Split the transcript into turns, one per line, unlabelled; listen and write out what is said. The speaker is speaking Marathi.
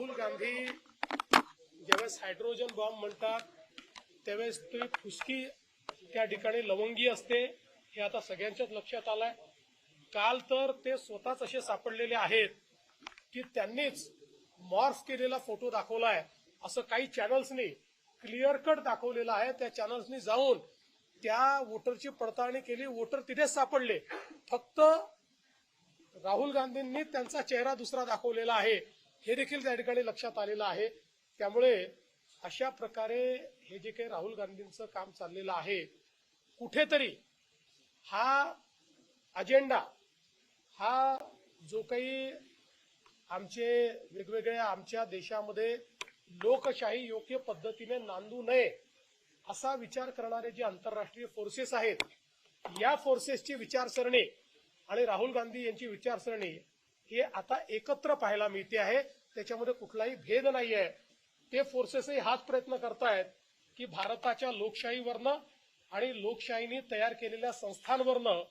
राहुल गांधी ज्यावेळेस हायड्रोजन बॉम्ब म्हणतात त्यावेळेस ती फुसकी त्या ठिकाणी लवंगी असते हे आता सगळ्यांच्याच लक्षात आलंय. काल तर ते स्वतःच असे सापडलेले आहेत की त्यांनीच मॉर्फ केलेला फोटो दाखवलाय. असं काही चॅनल्सनी क्लिअर कट दाखवलेला आहे. त्या चॅनल्सनी जाऊन त्या वोटरची पडताळणी केली. वोटर तिथेच सापडले. फक्त राहुल गांधींनी त्यांचा चेहरा दुसरा दाखवलेला आहे. हे देखील त्या ठिकाणी लक्षात आलेलं आहे. त्यामुळे अशा प्रकारे हे जे काही राहुल गांधींचं काम चाललेलं आहे कुठेतरी हा अजेंडा हा जो काही आमचे वेगवेगळ्या आमच्या देशामध्ये लोकशाही योग्य पद्धतीने नांदू नये असा विचार करणारे जे आंतरराष्ट्रीय फोर्सेस आहेत या फोर्सेसची विचारसरणी आणि राहुल गांधी यांची विचारसरणी हे आता एकत्र पाहायला मिळते आहे. त्याच्यामध्ये कुठलाही भेद नाही आहे ते फोर्सेसही हाच प्रयत्न करतायत की भारताच्या लोकशाहीवरनं आणि लोकशाहीने तयार केलेल्या संस्थांवरनं